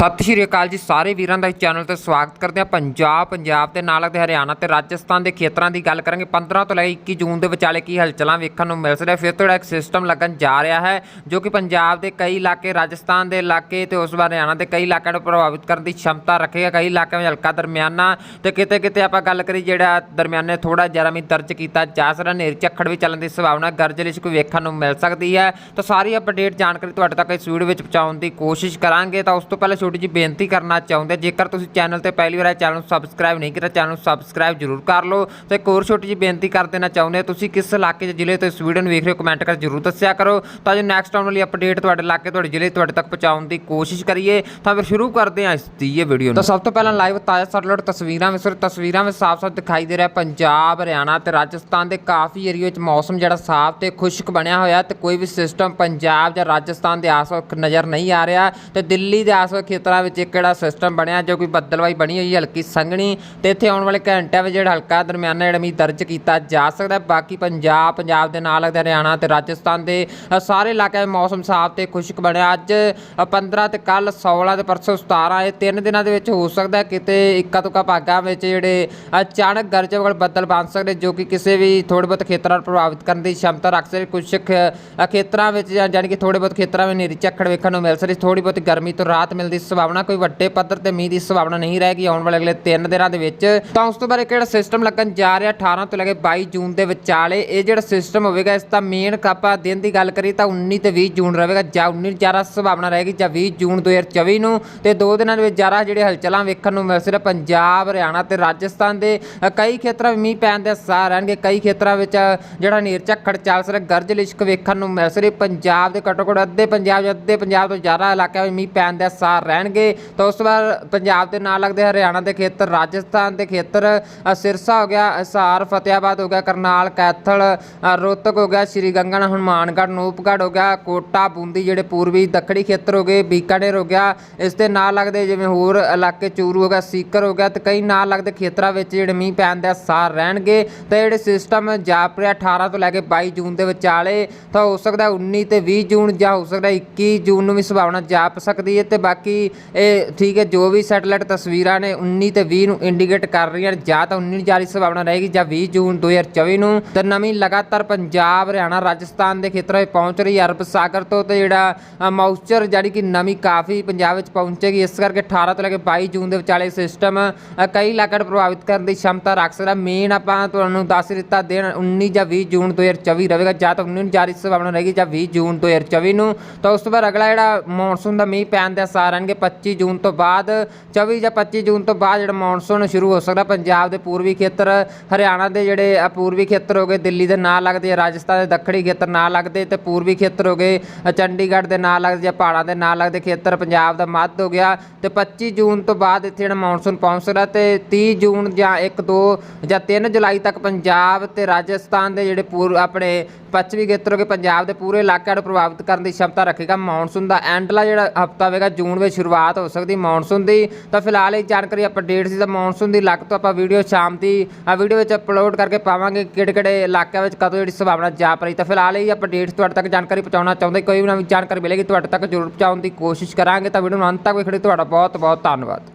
ਸਤਿ ਸ਼੍ਰੀ ਅਕਾਲ ਜੀ ਸਾਰੇ ਵੀਰਾਂ ਦਾ ਇਸ ਚੈਨਲ ਤੇ ਸਵਾਗਤ ਕਰਦੇ ਆ ਪੰਜਾਬ ਪੰਜਾਬ ਦੇ ਨਾਲ ਅਤੇ ਹਰਿਆਣਾ ਤੇ ਰਾਜਸਥਾਨ ਦੇ ਖੇਤਰਾਂ ਦੀ ਗੱਲ ਕਰਾਂਗੇ। 15 ਤੋਂ ਲੈ ਕੇ 21 ਜੂਨ ਦੇ ਵਿਚਾਲੇ ਕੀ ਹਲਚਲਾਂ ਵੇਖਣ ਨੂੰ ਮਿਲ ਸਕਦਾ ਫਿਰ ਤੋਂ ਇੱਕ ਸਿਸਟਮ ਲੱਗਣ ਜਾ ਰਿਹਾ ਹੈ, ਜੋ ਕਿ ਪੰਜਾਬ ਦੇ ਕਈ ਇਲਾਕੇ, ਰਾਜਸਥਾਨ ਦੇ ਇਲਾਕੇ ਤੇ ਉਸ ਵਾਰ ਹਰਿਆਣਾ ਦੇ ਕਈ ਇਲਾਕਿਆਂ ਨੂੰ ਪ੍ਰਭਾਵਿਤ ਕਰਨ ਦੀ ਸ਼ਮਤਾ ਰੱਖੇਗਾ। ਕਈ ਇਲਾਕਿਆਂ ਵਿੱਚ ਹਲਕਾ ਦਰਮਿਆਨਾ ਤੇ ਕਿਤੇ ਕਿਤੇ ਆਪਾਂ ਗੱਲ ਕਰੀ ਜਿਹੜਾ ਦਰਮਿਆਨੇ ਥੋੜਾ ਜਿਹਾ ਵੀ ਦਰਜ ਕੀਤਾ ਜਾ ਸਕਦਾ। ਨੇਰ ਝੱਖੜ ਵੀ ਚੱਲਣ ਦੀ ਸੰਭਾਵਨਾ ਗਰਜਲਿਸ਼ ਕੋਈ ਵੇਖਣ ਨੂੰ ਮਿਲ ਸਕਦੀ ਹੈ। ਤਾਂ ਸਾਰੀ ਅਪਡੇਟ ਜਾਣਕਾਰੀ ਤੁਹਾਡੇ ਤੱਕ ਇਸ ਵੀਡੀਓ ਵਿੱਚ ਪਹੁੰਚਾਉਣ ਦੀ ਕੋਸ਼ਿਸ਼ ਕਰਾਂਗੇ। ਤਾਂ ਉਸ ਤੋਂ ਪਹਿਲਾਂ ਛੋਟੀ ਜਿਹੀ ਬੇਨਤੀ ਕਰਨਾ ਚਾਹੁੰਦੇ ਜੇਕਰ ਤੁਸੀਂ ਚੈਨਲ ਤੇ ਪਹਿਲੀ ਵਾਰ ਇਹ ਚੈਨਲ ਨੂੰ ਸਬਸਕ੍ਰਾਈਬ ਨਹੀਂ ਕੀਤਾ, ਚੈਨਲ ਨੂੰ ਸਬਸਕ੍ਰਾਈਬ ਜ਼ਰੂਰ ਕਰ ਲਓ। ਤੇ ਇੱਕ ਹੋਰ ਛੋਟੀ ਜਿਹੀ ਬੇਨਤੀ ਕਰ ਦੇਣਾ ਚਾਹੁੰਦੇ ਤੁਸੀਂ ਕਿਸ ਇਲਾਕੇ ਦੇ ਜ਼ਿਲ੍ਹੇ ਤੋਂ ਇਸ ਵੀਡੀਓ ਨੂੰ ਵੇਖ ਰਹੇ ਹੋ ਕਮੈਂਟ ਕਰ ਜ਼ਰੂਰ ਦੱਸਿਆ ਕਰੋ। ਤਾਂ ਜੋ ਨੈਕਸਟ ਆਉਣ ਵਾਲੀ ਅਪਡੇਟ ਤੁਹਾਡੇ ਇਲਾਕੇ, ਤੁਹਾਡੇ ਜ਼ਿਲ੍ਹੇ, ਤੁਹਾਡੇ ਤੱਕ ਪਹੁੰਚਾਉਣ ਦੀ ਕੋਸ਼ਿਸ਼ ਕਰੀਏ। ਤਾਂ ਫਿਰ ਸ਼ੁਰੂ ਕਰਦੇ ਹਾਂ ਇਸ ਦੀ ਇਹ ਵੀਡੀਓ ਨੂੰ। ਤਾਂ ਸਭ ਤੋਂ ਪਹਿਲਾਂ ਲਾਈਵ ਤਾਜ਼ਾ ਸੈਟਲਾਈਟ ਤਸਵੀਰਾਂ ਵਿੱਚ ਤਸਵੀਰਾਂ ਵਿੱਚ ਸਾਫ਼-ਸਾਫ਼ ਦਿਖਾਈ ਦੇ ਰਿਹਾ ਪੰਜਾਬ, ਹਰਿਆਣਾ ਤੇ ਰਾਜਸਥਾਨ ਦੇ ਕਾਫੀ ਏਰੀਆ ਵਿੱਚ ਮੌਸਮ ਜਿਹੜਾ ਸਾਫ਼ ਤੇ ਖੁਸ਼ਕ ਬਣਿਆ ਹੋਇਆ ਤੇ ਕੋਈ ਵੀ ਸਿਸਟਮ ਪੰਜਾਬ ਜਾਂ ਰਾਜਸਥਾਨ ਦੇ ਆਸ-ਪਾਸ ਨਜ਼ਰ ਨਹੀਂ ਆ ਰਿਹਾ। ਤੇ ਦਿੱਲੀ ਦੇ ਆਸ-ਪਾਸ ਖੇਤਰਾਂ ਵਿੱਚ ਇੱਕ ਜਿਹੜਾ ਸਿਸਟਮ ਬਣਿਆ, ਜੋ ਕਿ ਬੱਦਲਵਾਈ ਬਣੀ ਹੋਈ ਹੈ ਹਲਕੀ ਸੰਘਣੀ ਤੇ ਇੱਥੇ ਆਉਣ ਵਾਲੇ ਘੰਟਿਆਂ ਵਿੱਚ ਜਿਹੜਾ ਹਲਕਾ ਦਰਮਿਆਨਾ ਜਿਹੜਾ ਮੀਂਹ ਦਰਜ ਕੀਤਾ ਜਾ ਸਕਦਾ ਬਾਕੀ ਪੰਜਾਬ ਪੰਜਾਬ ਦੇ ਨਾਲ ਲੱਗਦੇ ਹਰਿਆਣਾ ਤੇ ਰਾਜਸਥਾਨ ਦੇ ਸਾਰੇ ਇਲਾਕਿਆਂ ਵਿੱਚ ਮੌਸਮ ਸਾਫ਼ ਤੇ ਖੁਸ਼ਕ ਬਣਿਆ। ਅੱਜ 15 ਤੇ ਕੱਲ 16 ਤੇ ਪਰਸੋਂ 17 ਇਹ ਤਿੰਨ ਦਿਨਾਂ ਦੇ ਵਿੱਚ ਹੋ ਸਕਦਾ ਕਿਤੇ ਇੱਕਾ ਤੁਕਾ ਭਾਗਾਂ ਵਿੱਚ ਜਿਹੜੇ ਅਚਾਨਕ ਗਰਜ ਵਾਲੇ ਬੱਦਲ ਬਣ ਸਕਦੇ, ਜੋ ਕਿ ਕਿਸੇ ਵੀ ਥੋੜੇ ਬਹੁਤ ਖੇਤਰਾਂ ਨੂੰ ਪ੍ਰਭਾਵਿਤ ਕਰਨ ਦੀ ਸ਼ਮਤਾ ਰੱਖ ਸਕਦੇ। ਕੁਝ ਖੇਤਰਾਂ ਵਿੱਚ ਯਾਨੀ ਕਿ ਥੋੜੇ ਬਹੁਤ ਖੇਤਰਾਂ ਵਿੱਚ ਨੇਰੀ ਝੱਖੜ ਵੇਖਣ ਨੂੰ ਮਿਲ ਸਕਦੀ। ਥੋੜੀ ਬਹੁਤ ਗਰਮੀ ਤੋਂ ਰਾਹਤ ਮਿਲਦੀ। ਸੰਭਾਵਨਾ ਕੋਈ ਵੱਡੇ ਪੱਧਰ ਤੇ ਮੀਂਹ ਦੀ ਸੰਭਾਵਨਾ ਨਹੀਂ ਰਹੇਗੀ ਆਉਣ ਵਾਲੇ ਅਗਲੇ 3 ਦਿਨਾਂ ਦੇ ਵਿੱਚ। ਤਾਂ ਉਸ ਤੋਂ ਬਾਅਦ ਇੱਕ ਜਿਹੜਾ ਸਿਸਟਮ ਲੱਗਣ ਜਾ ਰਿਹਾ 18 ਤੋਂ ਲੈ ਕੇ 22 ਜੂਨ ਦੇ ਵਿਚਾਲੇ? ਇਹ ਜਿਹੜਾ ਸਿਸਟਮ ਹੋਵੇਗਾ, ਇਸ ਦਾ ਮੇਨ ਕਾਪਾ ਦਿਨ ਦੀ ਗੱਲ ਕਰੀ ਤਾਂ 19 ਤੇ 20 ਜੂਨ ਰਹੇਗਾ, ਜਾਂ 19 ਜ਼ਿਆਦਾ ਸੰਭਾਵਨਾ ਰਹੇਗੀ, ਜਾਂ 20 ਜੂਨ 2024 ਨੂੰ। ਤੇ ਦੋ ਦਿਨਾਂ ਦੇ ਵਿੱਚ ਜ਼ਿਆਦਾ ਜਿਹੜੇ ਹਲਚਲਾਂ ਵੇਖਣ ਨੂੰ ਮਿਲ ਸਕਦਾ ਪੰਜਾਬ, ਹਰਿਆਣਾ ਤੇ ਰਾਜਸਥਾਨ ਦੇ। ਕਈ ਖੇਤਰਾਂ ਵਿੱਚ ਮੀਂਹ ਪੈਣ ਦੇ ਸਾਹ ਰਹਿਣਗੇ। ਕਈ ਖੇਤਰਾਂ ਵਿੱਚ ਜਿਹੜਾ ਨੀਰ ਝੱਖੜ ਚੱਲ ਸਕਦਾ ਗਰਜ ਲਿਸ਼ਕ ਵੇਖਣ ਨੂੰ ਮਿਲ ਸਕਦੀ ਪੰਜਾਬ ਦੇ ਘੱਟੋ ਘੱਟ ਅੱਧੇ ਪੰਜਾਬ ਜਾਂ ਅੱਧੇ ਪੰਜਾਬ ਤੋਂ ਜ਼ਿਆਦਾ ਇਲਾਕਿਆਂ ਵਿੱਚ ਮੀਂਹ ਪੈਣ ਦੇ ਰਹਿਣ ਰਹਿਣਗੇ। ਤਾਂ ਉਸ ਤੋਂ ਬਾਅਦ ਪੰਜਾਬ ਦੇ ਨਾਲ ਲੱਗਦੇ ਹਰਿਆਣਾ ਦੇ ਖੇਤਰ ਰਾਜਸਥਾਨ ਦੇ ਖੇਤਰ ਸਿਰਸਾ ਹੋ ਗਿਆ ਅਸਾਰ ਫਤਿਆਬਾਦ ਹੋ ਗਿਆ ਕਰਨਾਲ ਕੈਥਲ ਅ, ਰੋਹਤਕ ਹੋ ਗਿਆ ਸ਼੍ਰੀ ਗੰਗਾਨਗਰ ਹਨੂਮਾਨਗੜ੍ਹ ਨੂਪਗੜ੍ਹ ਹੋ ਗਿਆ ਕੋਟਾ ਬੂੰਦੀ ਜਿਹੜੇ ਪੂਰਬੀ ਦੱਖਣੀ ਖੇਤਰ ਹੋ ਗਏ ਬੀਕਾਨੇਰ ਹੋ ਗਿਆ ਇਸ ਦੇ ਨਾਲ ਲੱਗਦੇ ਜਿਵੇਂ ਹੋਰ ਇਲਾਕੇ ਚੂਰੂ ਹੋ ਗਿਆ ਸੀਕਰ ਹੋ ਗਿਆ ਤੇ ਕਈ ਨਾਲ ਲੱਗਦੇ ਖੇਤਰਾਂ ਵਿੱਚ ਜਿਹੜੇ ਮੀਂਹ ਪੈਣ ਦੇ ਅਸਾਰ ਰਹਿਣਗੇ। ਤੇ ਜਿਹੜੇ ਸਿਸਟਮ ਜਾਪ ਰਿਹਾ 18 ਤੋਂ ਲੈ ਕੇ 22 ਜੂਨ ਦੇ ਵਿਚਾਲੇ ਤਾਂ ਹੋ ਸਕਦਾ 19 ਤੇ 20 ਜੂਨ ਜਾਂ ਹੋ ਸਕਦਾ 21 ਜੂਨ ਨੂੰ ਵੀ ਸੰਭਾਵਨਾ ਜਾਪ ਸਕਦੀ ਹੈ ਤੇ ਬਾਕੀ ਇਹ ਠੀਕ ਹੈ, ਜੋ ਵੀ ਸੈਟਲਾਈਟ ਤਸਵੀਰਾਂ ਨੇ 19 ਤੇ 20 ਨੂੰ ਇੰਡੀਕੇਟ ਕਰ ਰਹੀਆਂ ਨੇ, ਜਾਂ ਤਾਂ 19 ਜਾਰੀ ਸੰਭਾਵਨਾ ਰਹੇਗੀ, ਜਾਂ 20 ਜੂਨ 2024 ਨੂੰ। ਤੇ ਨਵੀਂ ਲਗਾਤਾਰ ਪੰਜਾਬ, ਹਰਿਆਣਾ, ਰਾਜਸਥਾਨ ਦੇ ਖੇਤਰਾਂ ਵਿੱਚ ਪਹੁੰਚ ਰਹੀ ਅਰਬ ਸਾਗਰ ਤੋਂ, ਤੇ ਜਿਹੜਾ ਮਾਊਚਰ ਜਾਨੀ ਕਿ ਨਵੀਂ ਕਾਫੀ ਪੰਜਾਬ ਵਿੱਚ ਪਹੁੰਚੇਗੀ। ਇਸ ਕਰਕੇ 18 ਤੋਂ ਲੈ ਕੇ 22 ਜੂਨ ਦੇ ਵਿਚਾਲੇ ਸਿਸਟਮ ਕਈ ਇਲਾਕਿਆਂ ਪ੍ਰਭਾਵਿਤ ਕਰਨ ਦੀ ਸ਼ਮਤਾ ਰੱਖ ਸਕਦਾ। ਮੇਨ ਆਪਾਂ ਤੁਹਾਨੂੰ ਦੱਸ ਦਿੱਤਾ, ਦਿਨ 19 ਜਾਂ 20 ਜੂਨ 2024 ਰਹੇਗਾ, ਜਾਂ ਤਾਂ 19 ਜਾਰੀ ਸੰਭਾਵਨਾ ਰਹੇਗੀ, ਜਾਂ 20 ਜੂਨ 2024 ਨੂੰ। ਤਾਂ ਉਸ ਤੋਂ ਬਾਅਦ ਅਗਲਾ ਜਿਹੜਾ ਮੌਨਸੂਨ ਦਾ ਮੀਂਹ ਪੈਣ ਦੇ ਅਸਾਰ ਰਹਿਣਗੇ 25 ਜੂਨ ਤੋਂ ਬਾਅਦ। 24 ਜਾਂ 25 ਜੂਨ ਤੋਂ ਬਾਅਦ ਜਿਹੜਾ ਮੌਨਸੂਨ ਸ਼ੁਰੂ ਹੋ ਸਕਦਾ ਪੰਜਾਬ ਦੇ ਪੂਰਬੀ ਖੇਤਰ ਹਰਿਆਣਾ ਦੇ ਜਿਹੜੇ ਪੂਰਬੀ ਖੇਤਰ ਹੋ ਗਏ ਦਿੱਲੀ ਦੇ ਨਾਲ ਲੱਗਦੇ ਆ, ਰਾਜਸਥਾਨ ਦੇ ਦੱਖਣੀ ਖੇਤਰ ਨਾਲ ਲੱਗਦੇ ਤੇ ਪੂਰਬੀ ਖੇਤਰ ਹੋ ਗਏ ਚੰਡੀਗੜ੍ਹ ਦੇ ਨਾਲ ਲੱਗਦੇ ਜਾਂ ਪਹਾੜਾਂ ਦੇ ਨਾਲ ਲੱਗਦੇ ਖੇਤਰ ਪੰਜਾਬ ਦਾ ਮੱਧ ਹੋ ਗਿਆ। ਤੇ 25 ਜੂਨ ਤੋਂ ਬਾਅਦ ਇੱਥੇ ਜਿਹੜਾ ਮੌਨਸੂਨ ਪਹੁੰਚ ਸਕਦਾ ਤੇ 30 ਜੂਨ ਜਾਂ 1 2 ਜਾਂ 3 ਜੁਲਾਈ ਤੱਕ ਪੰਜਾਬ ਤੇ ਰਾਜਸਥਾਨ ਦੇ ਜਿਹੜੇ ਪੂਰ ਆਪਣੇ ਪੱਛਮੀ ਖੇਤਰ ਕੇ ਪੰਜਾਬ ਦੇ ਪੂਰੇ ਇਲਾਕੇ ਨੂੰ ਪ੍ਰਭਾਵਿਤ ਕਰਨ ਦੀ ਸ਼ਮਤਾ ਰੱਖੇਗਾ ਮੌਨਸੂਨ ਦਾ ਐਂਡਲਾ ਜਿਹੜਾ ਹਫਤਾ ਹੋਵੇਗਾ ਜੂਨ ਵਿੱਚ ਸ਼ੁਰੂਆਤ ਹੋ ਸਕਦੀ ਮੌਨਸੂਨ ਦੀ। ਤਾਂ ਫਿਲਹਾਲ ਇਹ ਜਾਣਕਾਰੀ ਅਪਡੇਟ ਸੀ ਤਾਂ ਮੌਨਸੂਨ ਦੀ ਲੱਗ ਤੋਂ ਆਪਾਂ ਵੀਡੀਓ ਸ਼ਾਮ ਦੀ ਆ ਵੀਡੀਓ ਵਿੱਚ ਅਪਲੋਡ ਕਰਕੇ ਪਾਵਾਂਗੇ ਕਿਹੜੇ ਕਿਹੜੇ ਇਲਾਕਿਆਂ ਵਿੱਚ ਕਦੋਂ ਜਿਹੜੀ ਸੰਭਾਵਨਾ ਜਾ ਪਈ ਤਾਂ ਫਿਲਹਾਲ ਇਹ ਅਪਡੇਟਸ ਤੁਹਾਡੇ ਤੱਕ ਜਾਣਕਾਰੀ ਪਹੁੰਚਾਉਣਾ ਚਾਹੁੰਦੇ। ਕੋਈ ਵੀ ਨਵੀਂ ਜਾਣਕਾਰੀ ਮਿਲੇਗੀ ਤੁਹਾਡੇ ਤੱਕ ਜ਼ਰੂਰ ਪਹੁੰਚਾਉਣ ਦੀ ਕੋਸ਼ਿਸ਼ ਕਰਾਂਗੇ। ਤਾਂ ਵੀਡੀਓ ਨੂੰ ਅੰਤ ਤੱਕ ਵੇਖਣ ਲਈ ਤੁਹਾਡਾ ਬਹੁਤ ਬਹੁਤ ਧੰਨਵਾਦ।